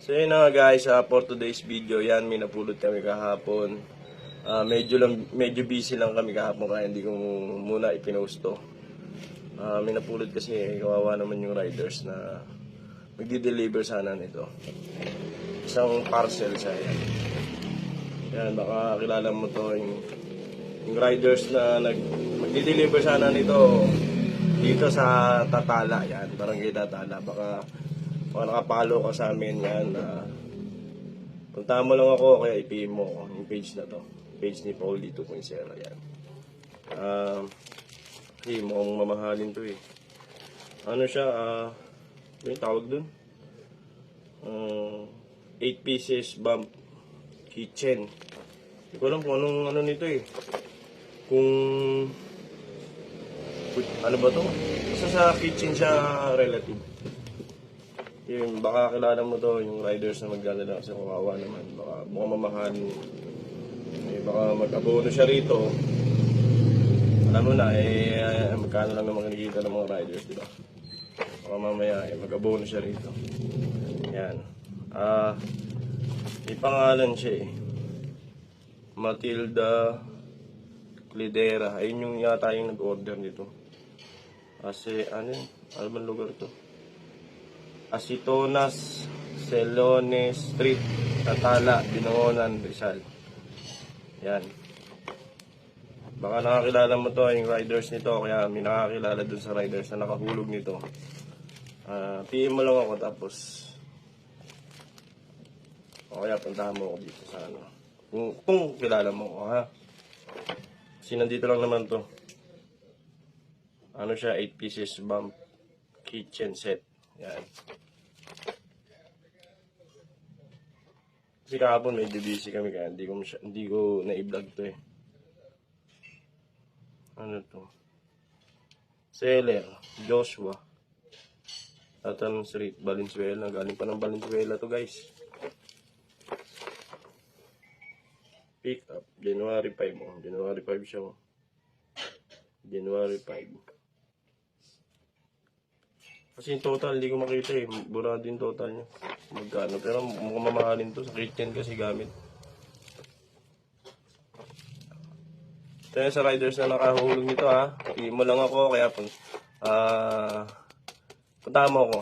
So yun na guys, ah, for today's video, yan, may napulot kami kahapon. Ah, medyo lang medyo busy lang kami kahapon kaya hindi ko muna ipinost to. Ah, may napulot kasi eh, kawawa naman yung riders na magdi-deliver sana nito. Isang parcel siya yan. Yan, baka kilala mo to yung, yung riders na nag magdi-deliver sana nito dito sa Tatala yan, barangay Tatala. Baka baka nakapalo ka sa amin yan. Uh, puntahan mo lang ako kaya i-PM mo yung page na to. Page ni Paul 2.0 yan. Um, hey, mukhang mamahalin to eh. Ano siya, ano yung tawag dun? Uh, 8 pieces bump kitchen. Hindi ko alam kung anong ano nito eh. Kung ano ba to? Basta sa kitchen siya relative. Yun, baka kilala mo to, yung riders na magdadala kasi kawawa naman. Baka mukhang mamahal. Eh, baka mag-abono siya rito. Alam mo na, eh, magkano lang naman kinikita ng mga riders, di ba? Baka mamaya, eh, mag-abono siya rito. Yan. Ah, may pangalan siya eh. Matilda Clidera. Ayun yung yata yung nag-order nito. Kasi, ano yun? Ano bang lugar to? Asitonas, Celones Street, Tatala, Binangonan, Rizal. Yan. Baka nakakilala mo to, yung riders nito, kaya may nakakilala dun sa riders na nakahulog nito. Ah, PM mo lang ako tapos o kaya puntahan mo ako dito sa ano. Kung, kung kilala mo ako, ha? Kasi nandito lang naman to. Ano siya, 8 pieces bump kitchen set. Yan. Kasi kahapon medyo busy kami kaya hindi ko, hindi ko na-vlog to eh. Ano to? Seller, Joshua. Tatanong Street, Valenzuela. Galing pa ng Valenzuela to guys. Pick up, January 5. Oh. January 5 siya. Oh. January 5. Kasi yung total, hindi ko makita eh. Burado yung total niya. Magkano. Pero mukhang mamahalin to. Sa kitchen kasi gamit. Kaya sa riders na nakahulog nito ha. i mo lang ako. Kaya pun ah punta mo ako.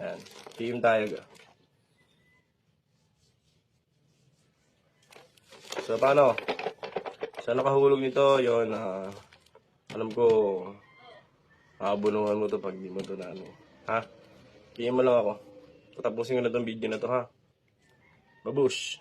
Yan. Team tayo ga. So paano? Sa nakahulog nito, yon ah alam ko Aabunuhan mo to pag di mo to na ano. Ha? PM mo lang ako. Tatapusin ko na tong video na to ha. Babush!